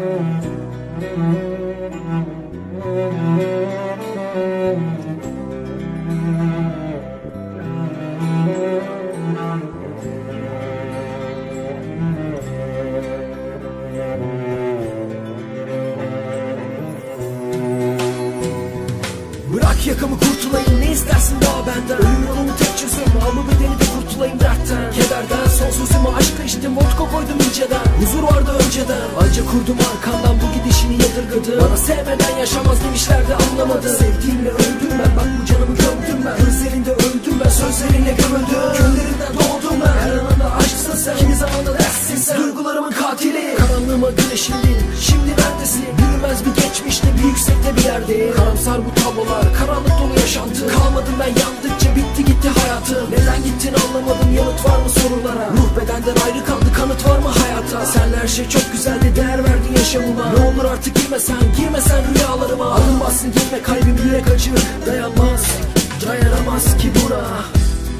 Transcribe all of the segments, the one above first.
Bırak yakamı kurtulayım ne istersin daha benden? Ölümün onu tek çözüm alma bedeni de kurtulayım dertten. Kederden sonsuzum koydum inceden. Huzur vardı önceden. Anca kurdum arkamdan bu gidişini yadırgadı. Bana sevmeden yaşamaz demişlerdi anlamadı. Sevdiğimle öldüm ben. Bak bu canımı gömdüm ben. Gözlerinde öldüm ben. Sözlerine gömüldüm. Gönderinden doğdum ben. Her anında aşksın sen. Kimi zamanda dersin sen. Duygularımın katili. Karanlığıma güneşindin. Şimdi neredesin Yürümez bir geçmişte bir yüksekte bir yerde. Karamsar bu tablolar. Karanlık dolu yaşantı. Kalmadım ben yandıkça bitti gitti hayatım. Neden gittin anlamadım. Yanıt var mı sorulara? Ruh bedenden ayrı kaldı kanıt var mı hayata Senle her şey çok güzeldi değer verdin yaşamıma. Ne olur artık girmesen girmesen rüyalarıma. Adım bassın girme kalbim yürek acı. Dayanmaz dayanamaz ki buna.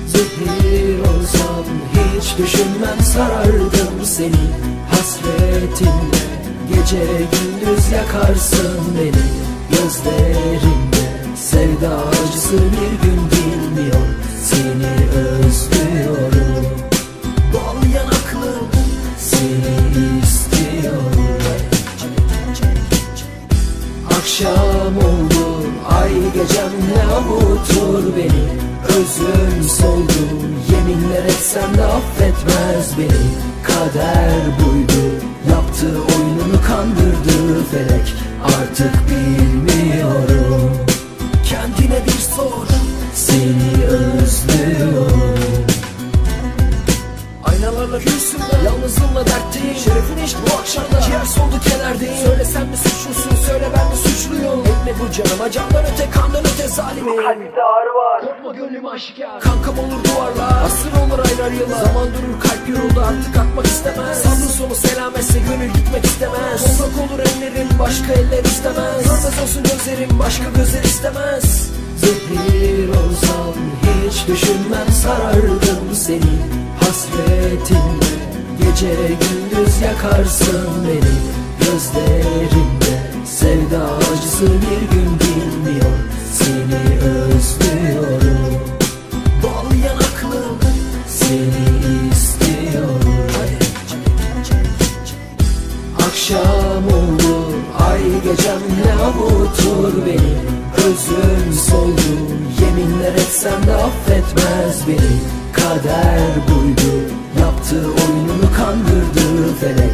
Zehir olsam hiç düşünmem sarardım seni. Hasretinle gece gündüz yakarsın beni. Gözlerimde sevda acısı bir gün bilmiyor Akşam oldu ay gecemle avutur beni. Özüm soldu. Yeminler etsem de affetmez beni. Kader buydu. Yaptı oyununu kandırdı felek. Artık bilmiyorum Aynalarla gülsünler Yalnızlığımla dertteyim Şerefin işte bu akşamda. Ciğer soldu kederdeyim Söyle sen mi suçlusun Söyle ben mi suçluyum. Etme bu canıma candan öte kandan öte zalimim Kalbimde ağrı var. Korkma gönlüm aşikar. Kankam olur duvarlar. Asır olur aylar yıllar. Zaman durur kalp yoruldu artık atmak istemez. Sabrın sonu selametse gönül gitmek istemez. Toprak olur ellerim başka eller istemez. Görmez olsun gözlerim başka gözler istemez. Zehir olsam hiç düşünmem sarardım seni Hasretinle gece gündüz yakarsın beni. Gözlerimde sevda acısı bir gün bilmiyor Seni özlüyorum. Bal yanaklı seni istiyorum. Akşam oldu ay gecemle avutur beni. Özüm soldu yeminler etsem de affetmez beni. Kader buydu oyununu kandırdı felek